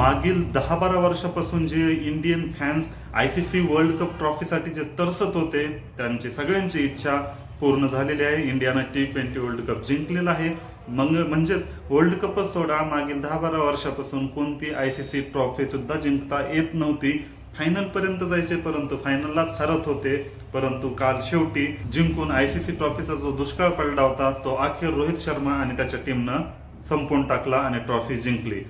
मागील दहा बारा वर्षापासून जे Indian fans I C C world cup ट्रॉफीसाठी जे तरसत होते त्यांची सगळ्यांची इच्छा पूर्ण झालेली आहे. इंडियानं टी ट्वेंटी वर्ल्ड कप जिंकलेला आहे. मग म्हणजेच वर्ल्ड कपच सोडा. मागील दहा बारा वर्षापासून कोणती आय सी सी ट्रॉफी सुद्धा जिंकता येत नव्हती. फायनल पर्यंत जायचे परंतु फायनललाच हरत होते. परंतु काल शेवटी जिंकून आय सी सी ट्रॉफीचा जो दुष्काळ पडला होता तो अखेर रोहित शर्मा आणि त्याच्या टीमनं संपवून टाकला आणि ट्रॉफी जिंकली.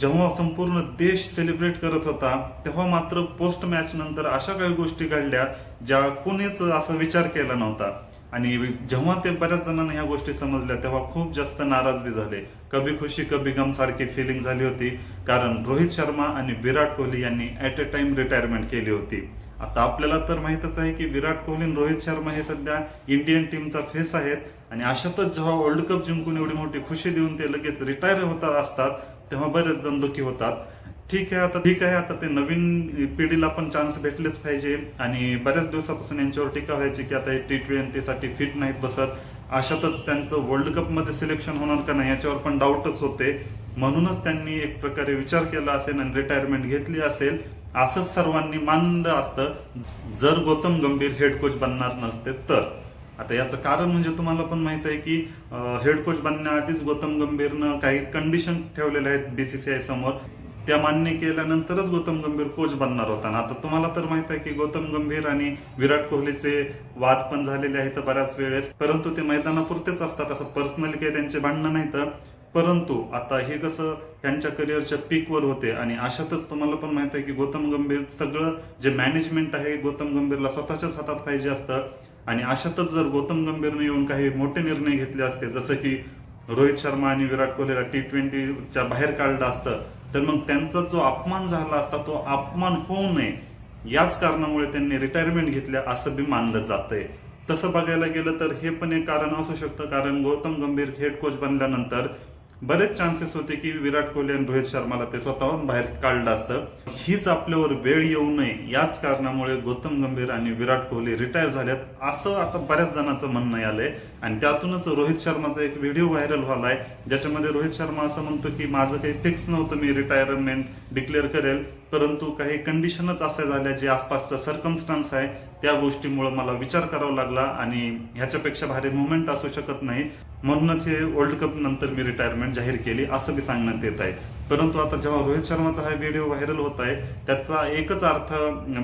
जेव्हा संपूर्ण देश सेलिब्रेट करत होता तेव्हा मात्र पोस्ट मॅच नंतर अशा काही गोष्टी घडल्या ज्या कोणीच असा विचार केला नव्हता. आणि जेव्हा ते बऱ्याच जणांना ह्या गोष्टी समजल्या तेव्हा खूप जास्त नाराज बी झाले. कभी खुशी कभी गम सारखी फिलिंग झाली होती. कारण रोहित शर्मा आणि विराट कोहली यांनी ऍट अ टाइम रिटायरमेंट केली होती. आता आपल्याला तर माहितच आहे की विराट कोहली आणि रोहित शर्मा हे सध्या इंडियन टीमचा फेस आहेत. आणि अशातच जेव्हा वर्ल्ड कप जिंकून एवढी मोठी खुशी देऊन ते लगेच रिटायर होतात असतात तेव्हा बरेच जण दुखी होतात. ठीक आहे आता ठीक आहे आता ते नवीन पिढीला पण चान्स भेटलेच पाहिजे आणि बऱ्याच दिवसापासून यांच्यावर टीका व्हायची की आता हे टी ट्वेंटीसाठी फिट नाहीत बसत. अशातच त्यांचं वर्ल्ड कपमध्ये सिलेक्शन होणार का नाही याच्यावर पण डाऊटच होते. म्हणूनच त्यांनी एक प्रकारे विचार केला असेल आणि रिटायरमेंट घेतली असेल. असंच सर्वांनी मानलं असतं. जर गौतम गंभीर हेड कोच बनणार नसते तर. आता याचं कारण म्हणजे तुम्हाला पण माहीत आहे की हेड कोच बनण्याआधीच गौतम गंभीरनं काही कंडिशन ठेवलेल्या आहेत बीसीसीआय समोर. त्या मान्य केल्यानंतरच गौतम गंभीर कोच बनणार होता. ना आता तुम्हाला तर माहीत आहे की गौतम गंभीर आणि विराट कोहलीचे वाद पण झालेले आहेत बऱ्याच वेळेस. परंतु ते मैदानापुरतेच असतात असं पर्सनली काही त्यांचे भांडणं नाहीत परंतु आता हे कसं त्यांच्या करिअरच्या पीकवर होते आणि अशातच तुम्हाला पण माहीत आहे की गौतम गंभीर सगळं जे मॅनेजमेंट आहे गौतम गंभीरला स्वतःच्याच हातात पाहिजे असतं. आणि अशातच जर गौतम गंभीरने येऊन काही मोठे निर्णय घेतले असते जसं की रोहित शर्मा आणि विराट कोहलीला टी ट्वेंटीच्या बाहेर काढलं असतं तर मग त्यांचा जो अपमान झाला असता तो अपमान होऊ नये. याच कारणामुळे त्यांनी रिटायरमेंट घेतल्या असं बी मानलं जातंय. तसं बघायला गेलं तर हे पण एक कारण असू शकतं कारण गौतम गंभीर हेड कोच बनल्यानंतर बरेच चान्सेस होते की विराट कोहली आणि रोहित शर्माला ते स्वतःहून बाहेर काढलं असतं. हीच आपल्यावर वेळ येऊ नये याच कारणामुळे गौतम गंभीर आणि विराट कोहली रिटायर झाल्यात असं आता बऱ्याच जणांचं म्हणणं आलंय आणि त्यातूनच रोहित शर्माचा एक व्हिडिओ व्हायरल व्हालाय ज्याच्यामध्ये रोहित शर्मा असं म्हणतो की माझं काही फिक्स नव्हतं मी रिटायरमेंट डिक्लेअर करेल परंतु काही कंडिशनच असं झाल्या जे आसपासचा सर्कमस्टान्स आहे त्या गोष्टीमुळे मला विचार करावा लागला आणि ह्याच्यापेक्षा भारी मुवमेंट असू शकत नाही. म्हणूनच हे वर्ल्ड कप नंतर मी रिटायरमेंट जाहीर केली असं बी सांगण्यात येत आहे. परंतु आता जेव्हा रोहित शर्माचा हा व्हिडिओ व्हायरल होत आहे त्याचा एकच अर्थ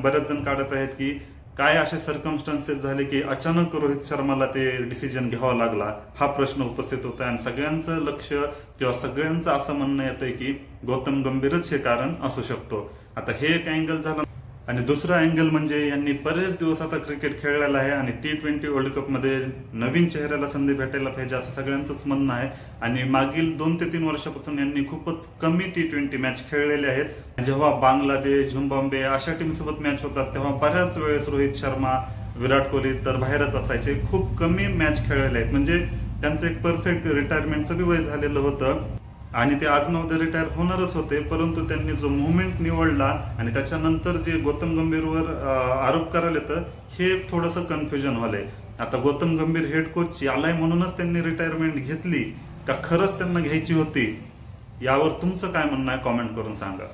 बरेच जण काढत आहेत की काय असे सर्कमस्टन्सेस झाले की अचानक रोहित शर्माला ते डिसिजन घ्यावा लागला हा प्रश्न उपस्थित होता आणि सगळ्यांचं लक्ष किंवा सगळ्यांचं असं म्हणणं येतंय की गौतम गंभीरच हे कारण असू शकतो. आता हे एक अँगल झालं आणि दुसरा अँगल म्हणजे यांनी बरेच दिवस आता क्रिकेट खेळलेला आहे आणि टी ट्वेंटी वर्ल्ड कपमध्ये नवीन चेहऱ्याला संधी भेटायला पाहिजे असं सगळ्यांचंच म्हणणं आहे. आणि मागील दोन ते तीन वर्षापासून यांनी खूपच कमी टी ट्वेंटी मॅच खेळलेले आहेत. जेव्हा बांगलादेश झिम्बाब्वे अशा टीम सोबत मॅच होतात तेव्हा बऱ्याच वेळेस रोहित शर्मा विराट कोहली तर बाहेरच असायचे. खूप कमी मॅच खेळलेले आहेत. म्हणजे त्यांचं एक परफेक्ट रिटायरमेंटचं बी वय झालेलं होतं. आणि ते आज न रिटायर होणारच होते परंतु त्यांनी जो मुवमेंट निवडला आणि त्याच्यानंतर जे गौतम गंभीरवर आरोप करायला येतं हे थोडंसं कन्फ्युजन व्हालंय आता गौतम गंभीर हेड कोच आलाय म्हणूनच त्यांनी रिटायरमेंट घेतली का खरंच त्यांना घ्यायची होती? यावर तुमचं काय म्हणणं आहे? कॉमेंट करून सांगा.